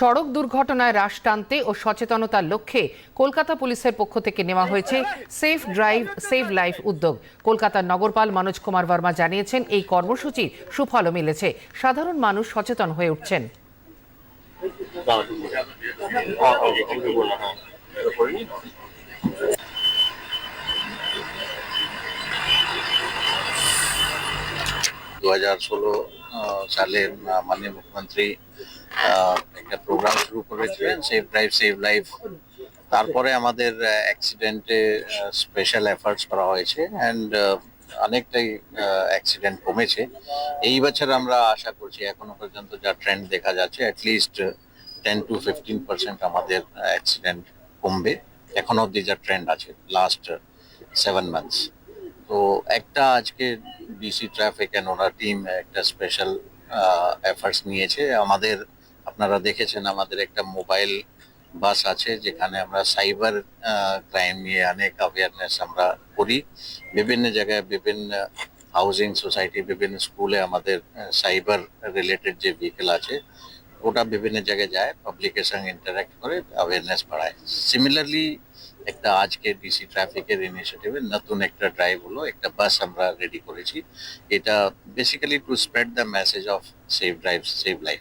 সড়ক দুর্ঘটনায় হ্রাস টানতে ও সচেতনতার লক্ষ্যে কলকাতা পুলিশের পক্ষ থেকে নেওয়া হয়েছে সেফ ড্রাইভ সেভ লাইফ উদ্যোগ কলকাতার নগরপাল মনোজ কুমার বর্মা জানিয়েছেন এই কর্মসূচির সুফলও মিলেছে সাধারণ মানুষ সচেতন হয়ে উঠছেন দু হাজার ষোলো সালে মাননীয় মুখ্যমন্ত্রী একটা প্রোগ্রাম শুরু করেছিলেন সেভ ড্রাইভ সেভ লাইফ তারপরে আমাদের অ্যাক্সিডেন্টে স্পেশাল এফার্টস করা হয়েছে অ্যান্ড অনেকটাই অ্যাক্সিডেন্ট কমেছে। এই বছর আমরা আশা করছি, এখনও পর্যন্ত যা ট্রেন্ড দেখা যাচ্ছে at least ten to fifteen percent আমাদের অ্যাক্সিডেন্ট কমবে। এখনও অব্দি যা ট্রেন্ড আছে লাস্ট সেভেন মান্থস তো একটা আজকে ডিসি ট্রাফিক অ্যান্ড ওনার টিম একটা স্পেশাল এফার্টস নিয়েছে। আমাদের, আপনারা দেখেছেন আমাদের একটা মোবাইল বাস আছে যেখানে আমরা সাইবার ক্রাইম নিয়ে অনেক অ্যাওয়ারনেস আমরা করি। বিভিন্ন জায়গায় বিভিন্ন হাউজিং সোসাইটি বিভিন্ন স্কুলে আমাদের সাইবার রিলেটেড যে ভেহিকেল আছে, ওটা বিভিন্ন জায়গায় যায় পাবলিকের সঙ্গে ইন্টারাক্ট করে অ্যাওয়ারনেস বাড়ায়। সিমিলারলি একটা আজকে ডিসি ট্রাফিকের ইনিশিয়েটিভে নতুন একটা ড্রাইভ হলো, একটা বাস আমরা রেডি করেছি। এটা basically to spread the message of save drive save life